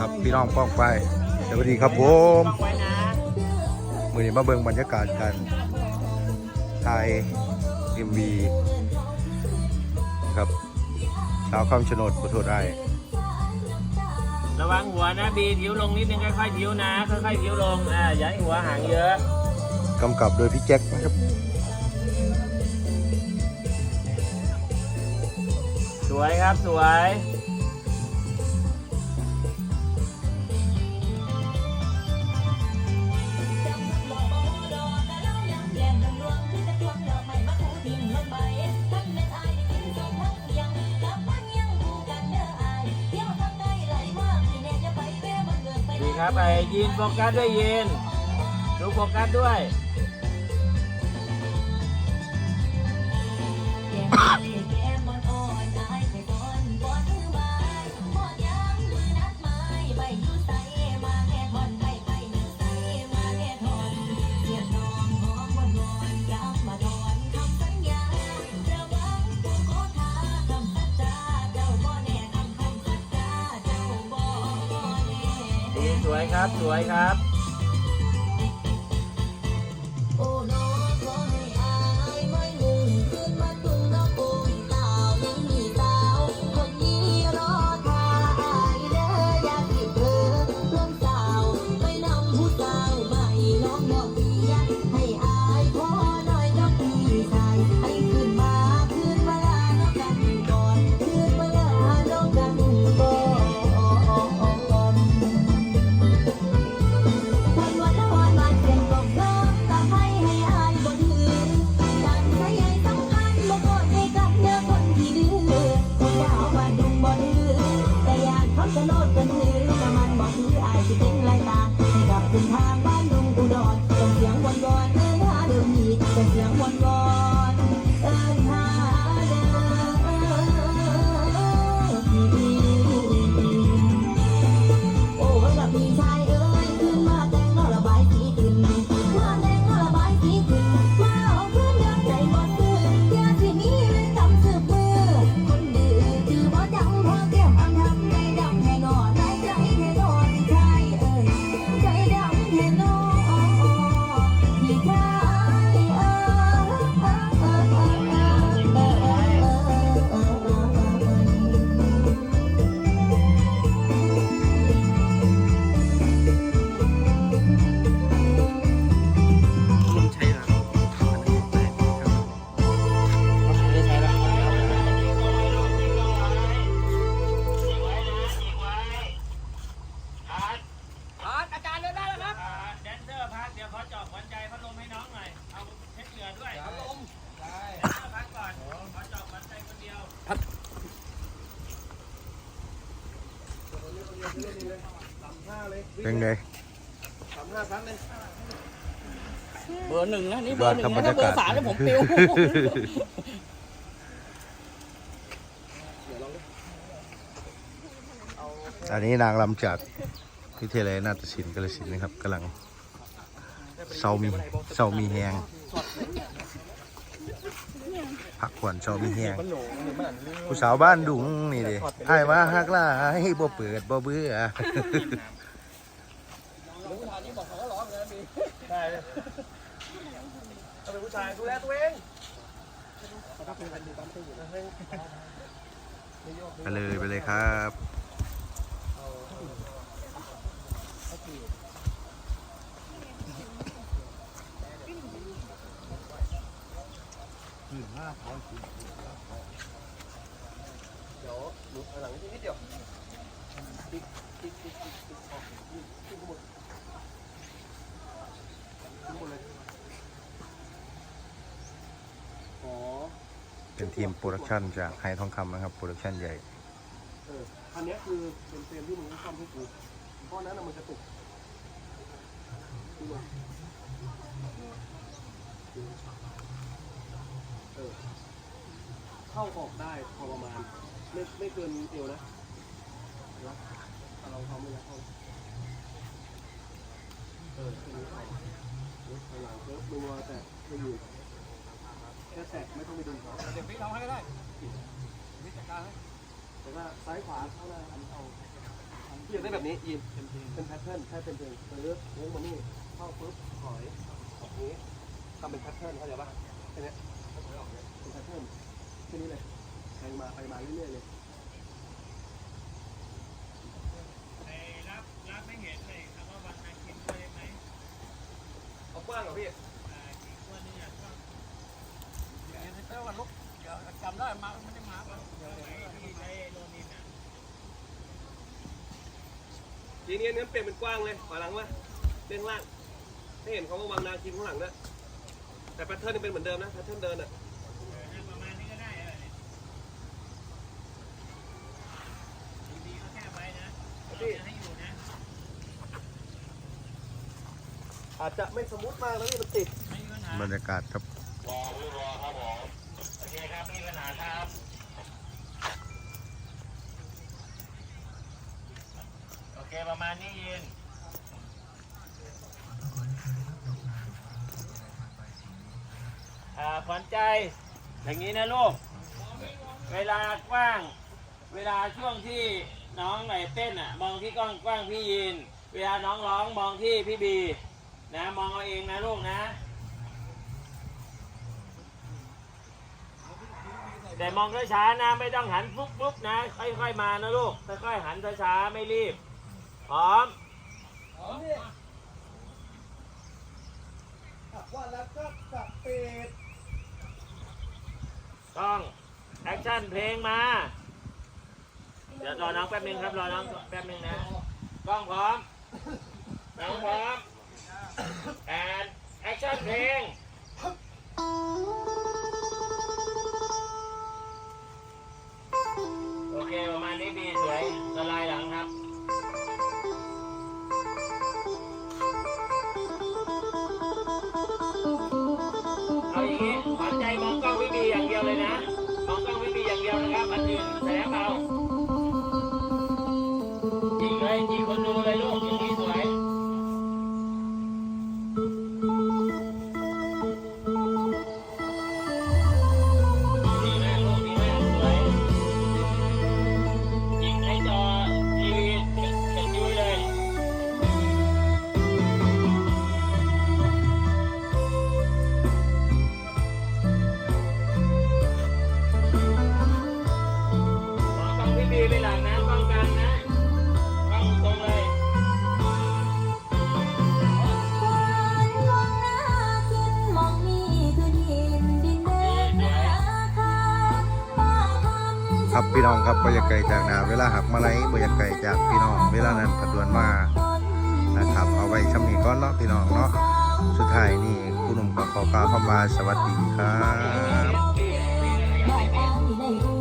ครับ พี่น้องป้องไปสวัสดีครับผมต้องไว้นะมือนี้มาเบิ่งบรรยากาศกันถ่ายเอ็มวีครับสาวคำชะโนดขอโทษได้ระวังหัวนะบีทิวลงนิดนึงค่อยๆทิวนะค่อยๆทิวลงอ่าอย่าให้หัวห่างเยอะกำกับโดยพี่แจ็คนะครับสวยครับสวย ดีครับไอ้ยีนโฟกัสด้วยยีนดูโฟกัสด้วย วยครับ สวยครับ เป็นไงเบอร์หนึ่งนะนี่เบอร์หนึ่งยอดครับนะถ้าเบอร์บรรยากาศสามแล้วผมปิวอันนี้นางลำจากพิเทยาลัยนาฏศิลป์กาฬสินธุ์นะครับกำลังเศร้ามีเศร้ามีแหงพักผ่อนเศร้ามีแหงผู้สาวบ้านดุงนี่ดิไอ้ายมาฮักล่าให้บ่เปิดบ่เบื่อ เอาเป็นผู้ชายดูแลตัวเองไปเลยไปเลยครับอ๋อ เป็นทีมโปรดักชันจากไฮทองคำนะครับ โปรดักชันใหญ่ เอออันเนี้ยคือเป็นเฟรมที่มึงต้องซ่อมให้กูเพราะนั้นน่ะมันจะตกดูมาเออเข้าออกได้พอประมาณ ไม่ไม่เกินเอวนะนะถ้าเราทำไม่ยัดเข้าเออแค่นี้พอเดี๋ยวข้าง หลังเพิ่มดูว่าแต่ไม่อยู่แค่แตะไม่ต้องไปดึงเขาเดี๋ยวพี่ทำให้ก็ได้พี่จัดการให้แต่ว่าซ้ายขวาเข้าได้อันเอาอันอยากได้แบบนี้ยินเป็นแพทเทิร์นแค่เป็นเพลงเออโค้งมานี่เข้าปุ๊บถอยออกนี้ทำเป็นแพทเทิร์นเข้าใจปะแค่นี้ยเป็นแพทเทิร์นแค่นี้เลยไปมาไปมาเรื่อยๆเลย ไอ้รับรับไม่เห็นเลยคำว่าวันนาคินเคยไหม เอากว้างเหรอพี่ อ่าอีกคนนึงอะก็ เดี๋ยวเจ้าวันลุกเดี๋ยวจำได้มาไม่ได้มาเดี๋ยว ไอ้ที่ใช้โลนินอะ ทีนี้เนื้อเปลี่ยนเป็นกว้างเลยขวาหลังวะเด้งล่างให้เห็นเขาว่าวางนาคิมข้างหลังนะแต่แพทเทิร์นยังเป็นเหมือนเดิมนะแพทเทิร์นเดินอะเออเนี่ยประมาณนี้ก็ได้เออเนี่ยดีๆก็แค่ไว้นะเราจะให้อยู่นะอาจจะไม่สมูทมากแล้วนี่มันติดไม่มีปัญหาบรรยากาศครับรอรอครับผมโอเคครับไม่มีปัญหาครับ เคประมาณนี้ยินอ่าขวัญใจ อย่างนี้นะลูก เวลากว้าง เวลาช่วงที่น้องไหนเต้นอะ มองที่กล้องกว้างพี่ยิน เวลาน้องร้องมองที่พี่บี นะ มองเอาเองนะลูกนะ แต่มองช้าๆนะ ไม่ต้องหันปุ๊บปุ๊บนะ ค่อยๆมานะลูก ค่อยๆหันช้าๆไม่รีบ พร้อมว่าแล้วก็กับปิดต้อง แอคชั่นเพลงมา เดี๋ยวรอน้องแป๊บนึงครับ รอน้องแป๊บนึงนะกล้องพร้อม น้องพร้อมแอนแอคชั่นเพลง จริ ครับพี่น้องครับบรรยากาศจากนาเวลาหักมาไรบรรยากาศจากพี่น้อง เวลานั้นผัดวนมานะครับ เอาไว้ชำนีก้อนเนาะพี่น้องเนาะสุดท้ายนี่คุณหนุ่มก็ขอกล่าวคำว่าสวัสดีครับ